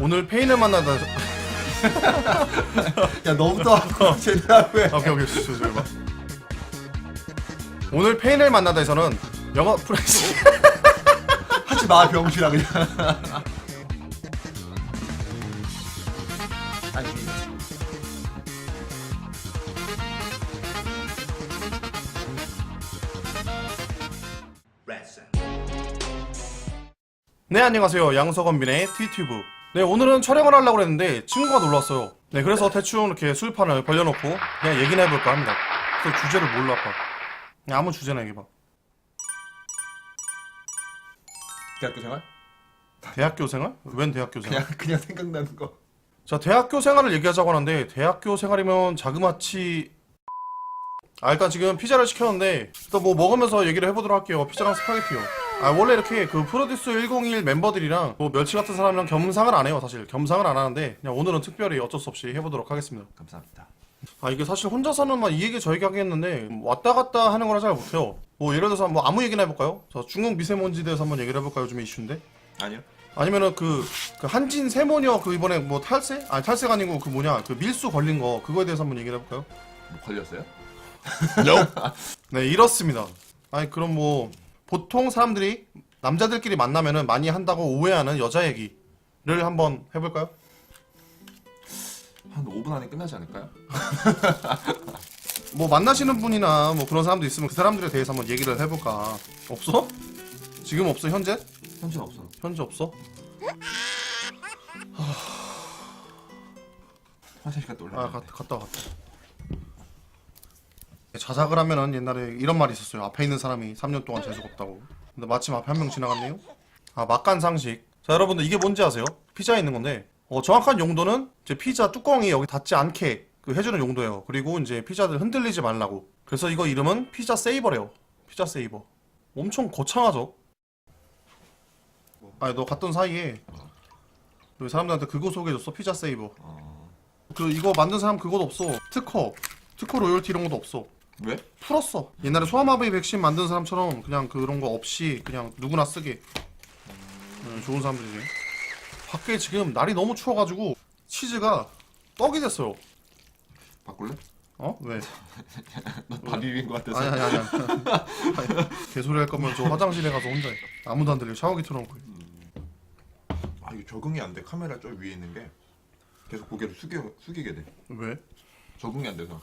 오늘 페인을 만나다 야 너부터 하고 제대로 해. 오케이 오케이. 저, 저, 저, 봐. 오늘 페인을 만나다에서는 영어 프레시. 하지 마 병신아 그냥. 아니 네 안녕하세요. 양석원빈의 트위튜브 네 오늘은 촬영을 하려고 했는데 친구가 놀랐어요 네 그래서 대충 이렇게 술판을 벌려놓고 그냥 얘기나 해볼까 합니다 그래서 주제를 뭘로 할까 그냥 아무 주제나 얘기해봐 대학교 생활? 대학교 생활? 웬 대학교 생활? 그냥 그냥 생각나는 거. 자 대학교 생활을 얘기하자고 하는데 대학교 생활이면 자그마치 아 일단 지금 피자를 시켰는데 일단 뭐 먹으면서 얘기를 해보도록 할게요 피자랑 스파게티요 아 원래 이렇게 그 프로듀스 101 멤버들이랑 뭐 멸치 같은 사람이랑 겸상을 안 해요 사실 겸상을 안 하는데 그냥 오늘은 특별히 어쩔 수 없이 해보도록 하겠습니다 감사합니다. 아 이게 사실 혼자서는 막 이 얘기 저 얘기 하겠는데 왔다 갔다 하는 거라 잘 못해요 뭐 예를 들어서 뭐 아무 얘기나 해볼까요? 자 중국 미세먼지에 대해서 한번 얘기를 해볼까요 요즘에 이슈인데 아니요. 아니면은 그, 그 한진 세모녀 그 이번에 뭐 탈세? 아니 탈세가 아니고 그 뭐냐 그 밀수 걸린 거 그거에 대해서 한번 얘기를 해볼까요? 뭐 걸렸어요? 네 이렇습니다. 아니 그럼 뭐 보통 사람들이 남자들끼리 만나면은 많이 한다고 오해하는 여자 얘기를 한번 해볼까요? 한 5분 안에 끝나지 않을까요? 뭐 만나시는 분이나 뭐 그런 사람도 있으면 그 사람들에 대해서 한번 얘기를 해볼까? 없어? 지금 없어 현재? 현진 없어. 현재 없어? 화장실 갔다 올라. 아 갔, 갔다 와, 갔다. 자작을 하면은 옛날에 이런 말이 있었어요. 앞에 있는 사람이 3년 동안 재수가 없다고. 근데 마침 앞에 한 명 지나갔네요. 아 막간 상식. 자 여러분들 이게 뭔지 아세요? 피자에 있는 건데 어, 정확한 용도는 이제 피자 뚜껑이 여기 닿지 않게 그 해주는 용도예요. 그리고 이제 피자들 흔들리지 말라고. 그래서 이거 이름은 피자 세이버래요. 피자 세이버. 엄청 거창하죠. 아니 너 갔던 사이에 왜 사람들한테 그거 소개해줬어? 피자 세이버. 어... 그 이거 만든 사람 그것도 없어 특허 특허 로열티 이런 것도 없어 왜? 풀었어 옛날에 소아마비 백신 만든 사람처럼 그냥 그런 거 없이 그냥 누구나 쓰게 음, 좋은 사람들이지 밖에 지금 날이 너무 추워가지고 치즈가 떡이 됐어요 바꿀래? 어? 왜? 너밥 비빈 거 같아서. 아니 아니 아니 아니 개소리 할 거면 저 화장실에 가서 혼자 해 아무도 안 들려 샤워기 틀어놓고 해. 아 이거 적응이 안 돼. 카메라 저 위에 있는 게 계속 고개를 숙여 숙이게 돼. 왜? 적응이 안 돼서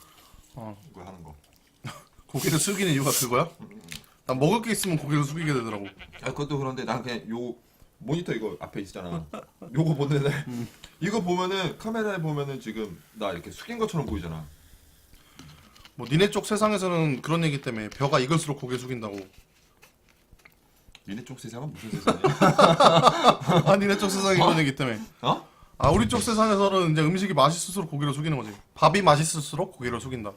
어 이거 하는 거. 고개를 숙이는 이유가 그거야? 난 먹을 게 있으면 고개를 숙이게 되더라고 아 그것도 그런데 난 그냥 요 모니터 이거 앞에 있잖아. 요거 보는데 이거 보면은 카메라에 보면은 지금 나 이렇게 숙인 것처럼 보이잖아. 뭐 니네 쪽 세상에서는 그런 얘기 때문에 벼가 익을수록 고개 숙인다고 니네 쪽 세상은 무슨 세상이야? 아 니네 쪽 세상이 그런 얘기 때문에 어? 아 우리 쪽 세상에서는 이제 음식이 맛있을수록 고개를 숙이는 거지 밥이 맛있을수록 고개를 숙인다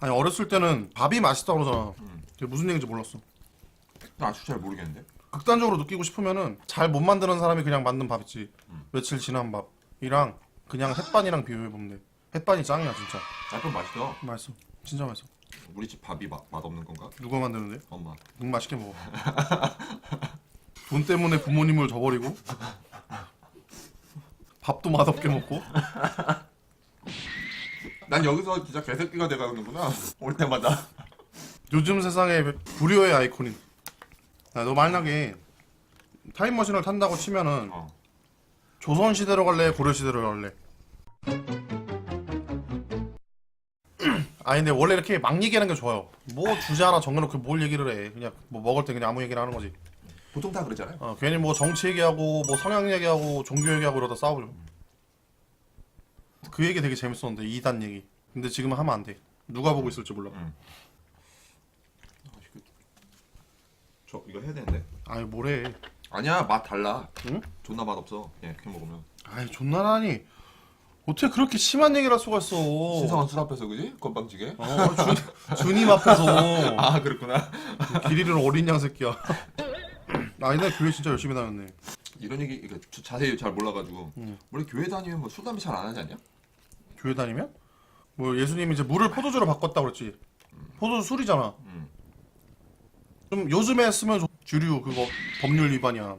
아니 어렸을 때는 밥이 맛있다 그러잖아. 그게 무슨 얘기인지 몰랐어. 나 아직 잘 모르겠는데. 극단적으로 느끼고 싶으면은 잘 못 만드는 사람이 그냥 만든 밥 있지. 며칠 지난 밥이랑 그냥 햇반이랑 비교해 보면 돼. 햇반이 짱이야 진짜. 아좀 맛있어. 맛있어. 진짜 맛있어. 우리 집 밥이 맛, 맛 없는 건가? 누가 만드는데? 엄마. 응 맛있게 먹어. 돈 때문에 부모님을 저버리고? 밥도 맛없게 먹고 난 여기서 진짜 개새끼가 돼가는구나. 올 때마다. 요즘 세상의 불효의 아이콘인 야, 너 만약에 타임머신을 탄다고 치면은 어. 조선 시대로 갈래 고려 시대로 갈래 아니 근데 원래 이렇게 막 얘기하는 게 좋아요 뭐 주제 하나 정해놓고 뭘 얘기를 해 그냥 뭐 먹을 때 그냥 아무 얘기나 하는 거지 보통 다 그러잖아요. 어, 괜히 뭐 정치 얘기하고 뭐 성향 얘기하고 종교 얘기하고 이러다 싸우죠 그 얘기 되게 재밌었는데 이단 얘기 근데 지금은 하면 안 돼 누가 보고 있을지 몰라 저 이거 해야 되는데. 아이 뭐래 아니야 맛 달라. 응? 존나 맛 없어. 예, 이렇게 먹으면. 아이 존나라니 어떻게 그렇게 심한 얘기를 할 수가 있어 신성한 술 앞에서 그지? 건방지게. 어, 준, 주님 앞에서 아 그렇구나. 길이를 어린 양 새끼야 아니 나 교회 진짜 열심히 다녔네 이런 얘기 자- 자세히 잘 몰라가지고 음. 원래 교회 다니면 뭐술 담배 잘 안 하지 않냐? 교회 다니면? 뭐 예수님이 이제 물을 포도주로 바꿨다 그랬지 포도주 술이잖아 음. 좀 요즘에 쓰면 좀 주류 그거 법률 위반이야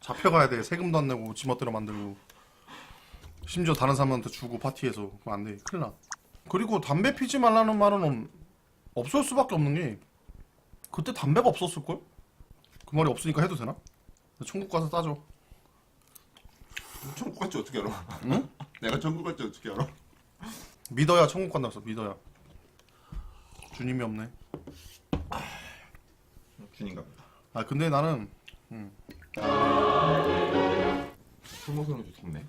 잡혀가야 돼 세금도 안 내고 지멋대로 만들고 심지어 다른 사람한테 주고 파티에서 그럼 안 돼 큰일 나 그리고 담배 피지 말라는 말은 없을 수밖에 없는 게 그때 담배가 없었을 걸? 그 말이 없으니까 해도 되나? 천국 가서 따져 천국 갈지 어떻게 알아? 응? 내가 천국 갈지 어떻게 알아? 믿어야 천국 간다 했어. 믿어야. 주님이 없네. 주님 갑니다. 아 근데 나는 술 먹으면 좀 덥네.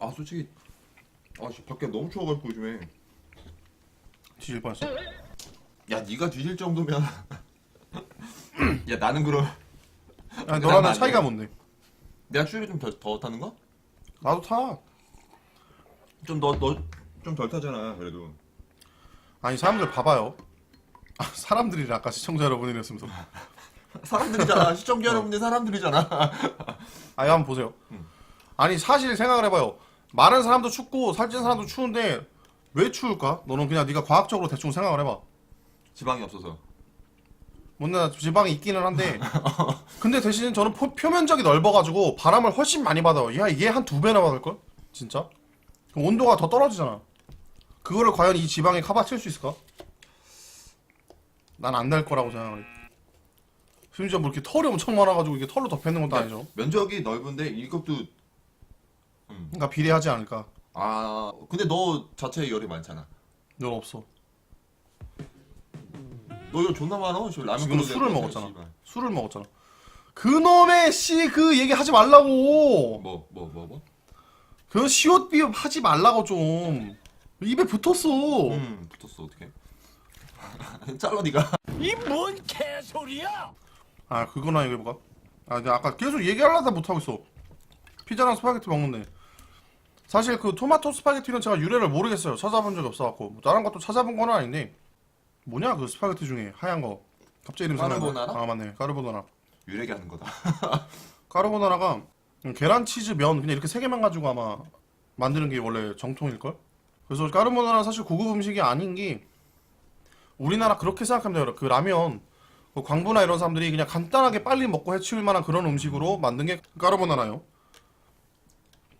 아 솔직히 아 씨 밖에 너무 추워가지고 요즘에. 뒤질 뻔했어. 야 네가 뒤질 정도면. 야 나는 그럼. 그러면 너랑은. 차이가 뭔데? 내가 추위를 좀더 더 타는 거? 나도 타. 좀 너 너 좀 덜 타잖아 그래도. 아니 사람들 봐봐요. 아, 사람들이라 아까 시청자 여러분이랬으면서. 사람들이잖아. 시청자 여러분들 사람들이잖아. 아니 한번 보세요. 음. 아니 사실 생각을 해봐요. 마른 사람도 춥고 살찐 사람도 추운데 왜 추울까? 너는 그냥 네가 과학적으로 대충 생각을 해봐. 지방이 없어서 뭔가 지방이 있기는 한데. 근데 대신 저는 포- 표면적이 넓어가지고 바람을 훨씬 많이 받아요. 야 이게 한 두 배나 받을걸? 진짜? 그럼 온도가 더 떨어지잖아. 그거를 과연 이 지방이 커버칠 수 있을까? 난 안 날 거라고 생각을 해. 심지어 뭐 이렇게 털이 엄청 많아가지고 이게 털로 덮여있는 것도 아니죠. 면적이 넓은데 이것도 그러니까 비례하지 않을까. 아 근데 너 자체에 열이 많잖아. 넌 없어 너 이거 존나 많아 저 라면 지금 끓여도 술을 되고, 먹었잖아. 씨발. 술을 먹었잖아 그놈의 씨 그 얘기 하지 말라고 뭐 뭐 뭐 뭐? 그 시옷 비읍 하지 말라고 좀 입에 붙었어 음 붙었어 어떻게? 잘라 니가. 이 뭔 개소리야! 아 그거나 얘기해볼까? 아 내가 아까 계속 얘기하려다 못하고 있어 피자랑 스파게티 먹는데 사실 그 토마토 스파게티는 제가 유래를 모르겠어요 찾아본 적이 없어갖고 뭐 다른 것도 찾아본 건 아닌데 뭐냐 그 스파게티 중에 하얀 거 갑자기 이름 생각나 까르보나라? 아 맞네 까르보나라 유래기 하는 거다. 까르보나라가 계란 치즈 면 그냥 이렇게 세 개만 가지고 아마 만드는 게 원래 정통일 걸? 그래서 까르보나라 사실 고급 음식이 아닌 게 우리나라 그렇게 생각하면 돼요. 그 라면 그 광부나 이런 사람들이 그냥 간단하게 빨리 먹고 해치울 만한 그런 음식으로 만든 게 까르보나라요.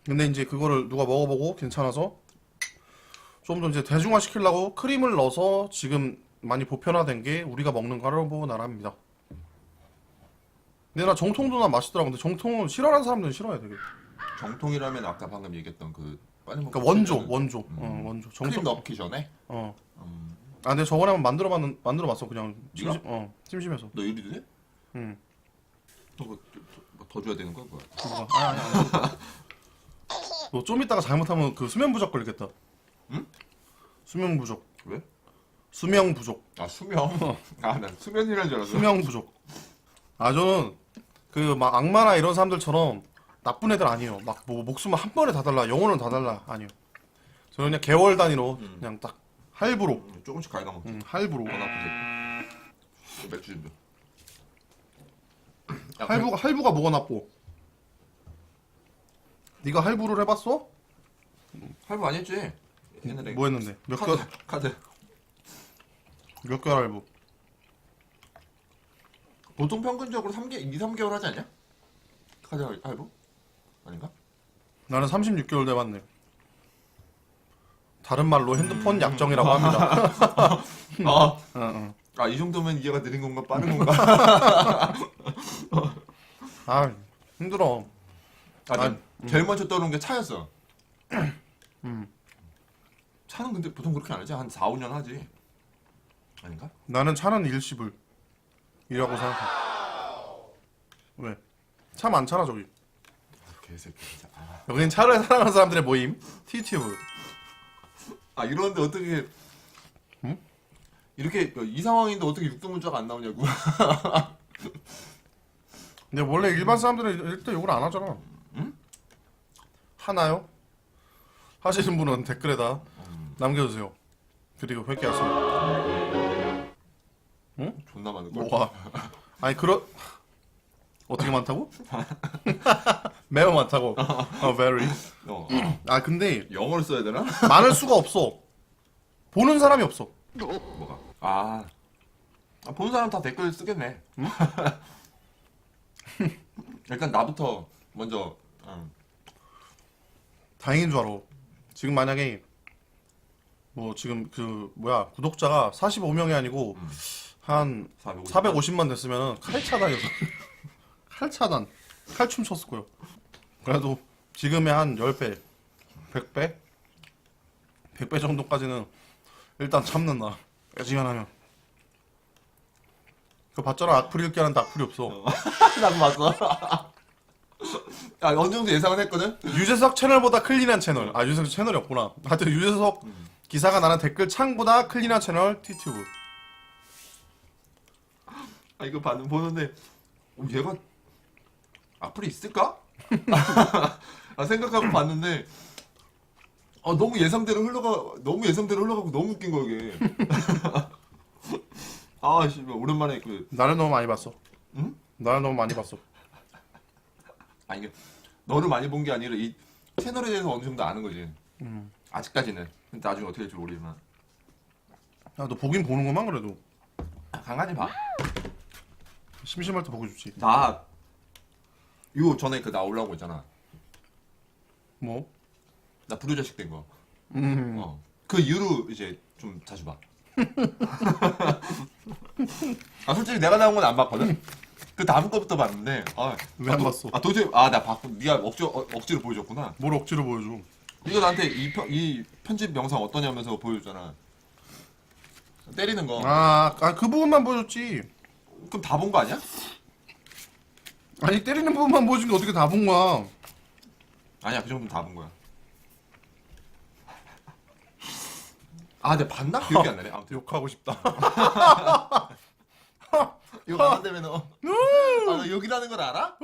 근데 이제 그거를 누가 먹어보고 괜찮아서 좀 더 이제 대중화 시키려고 크림을 넣어서 지금 많이 보편화된 게 우리가 먹는 까르보나라입니다. 근데 나 정통도 난 맛있더라고. 근데 정통은 싫어하는 사람들은 싫어해 되게. 정통이라면 아까 방금 얘기했던 그 먹. 그러니까 원조, 원조, 어, 원조. 크림. 넣기 전에. 어. 음. 아, 근데 저번에 한번 만들어봤는 만들어 봤어 그냥 네가? 심심, 어, 심심해서. 너 요리도 돼? 응. 너뭐 더 줘야 되는 거야 뭐야? 그거. 아, 아니, 아니. 너좀 이따가 잘못하면 그 수면 부족 걸리겠다. 응? 수면 부족. 왜? 수명 부족. 아 수면. 아난 수면이라는 줄 알았어. 수명 부족. 아 저는 그 막 악마나 이런 사람들처럼 나쁜 애들 아니에요. 막 뭐 목숨을 한 번에 다 달라, 영혼은 다 달라 아니요. 저는 그냥 개월 단위로 음. 그냥 딱 할부로, 음, 조금씩 갈가 먹지. 응, 할부로. 원 아프지. 맥주. 야, 할부가 할부가 뭐가 나쁘? 네가 할부를 해봤어? 할부 안 했지? 옛날에 뭐 했는데? 몇 카드 카드. 몇 개월 할부? 보통 평균적으로 3개, 2, 3개월 하지 않냐? 카드 할- 할부? 아닌가? 나는 36개월 돼봤네. 다른 말로 핸드폰 약정이라고 합니다. 아, 응, 응. 아, 이 정도면 이해가 느린 건가 빠른 건가? 아 힘들어. 아, 아, 제일 먼저 떠오른 게 차였어. 음. 차는 근데 보통 그렇게 안 하지. 한 4, 5년 하지. 아닌가? 나는 차는 일시불 이라고 생각해. 왜? 차 많잖아 저기. 개새끼 진짜. 아, 여기는 차를 사랑하는 사람들의 모임. 티튜브. 아 이러는데 어떻게 응? 이렇게 이 상황인데 어떻게 육두문자가 안 나오냐고. 근데 원래 일반 사람들은 일단 욕을 안 하잖아. 응? 하나요? 하시는 분은 댓글에다 음. 남겨주세요. 그리고 회개하세요. 존나 많은 걸. 뭐가? 아니 그런 어떻게 많다고? 매우 많다고. 어, very. 어. 아 근데 영어를 써야 되나? 많을 수가 없어. 보는 사람이 없어. 뭐가? 아. 아, 보는 사람 다 댓글 쓰겠네. 일단 나부터 먼저 음, 다행인 줄 알아. 지금 만약에 뭐 지금 그 뭐야 구독자가 45명이 아니고 음. 한 450. 450 만 됐으면 칼 차단이었어. 칼 차단. 칼춤 췄을 거예요. 그래도 지금의 한 10배, 100배? 100배 정도까지는 일단 참는다. 애지간하면. 그 봤잖아. 악플 읽기 하는데 악플이 없어. 나도 봤어. 야 어느 정도 예상은 했거든. 유재석 채널보다 클린한 채널. 아, 유재석 채널이 없구나. 하여튼 유재석 기사가 나는 댓글 창보다 클린한 채널 티튜브. 아 이거 봤는 보는데 어, 얘가 악플이 있을까? 아 생각하고 봤는데 아 너무 예상대로 흘러가 너무 예상대로 흘러가고 너무 웃긴 거 이게. 아씨 오랜만에 그 나를 너무 많이 봤어. 응? 나를 너무 많이 봤어. 아 이게 너를 많이 본 게 아니라 이 채널에 대해서 어느 정도 아는 거지. 음. 아직까지는. 근데 나중에 어떻게 될지 모르지만 야, 너 보긴 보는구만, 그래도. 강한이 봐. 심심할 때 보기 좋지. 나 요 전에 그 나 올라온 거 있잖아. 뭐? 나 불효자식 된 거. 음. 어. 그 이후로 이제 좀 자주 봐. 아 솔직히 내가 나온 건 안 봤거든. 그 다음 거부터 봤는데 아, 왜안 아, 도- 봤어? 아 도저히 아 나 봤고 네가 억지 어, 억지로 보여줬구나. 뭘 억지로 보여줘. 이거 나한테 이, 편, 이 편집 영상 어떠냐면서 보여줬잖아. 때리는 거. 아, 아, 그 부분만 보여줬지. 그럼 다 본 거 아니야? 아니, 때리는 부분만 보여준 게 어떻게 다 본 거야. 아니야 그 정도는 다 본 거야. 아 내가 봤나? 기억이 안 나네. 아무튼 욕하고 싶다. 이거 안 한다며 너. 아, 너 욕이라는 걸 알아?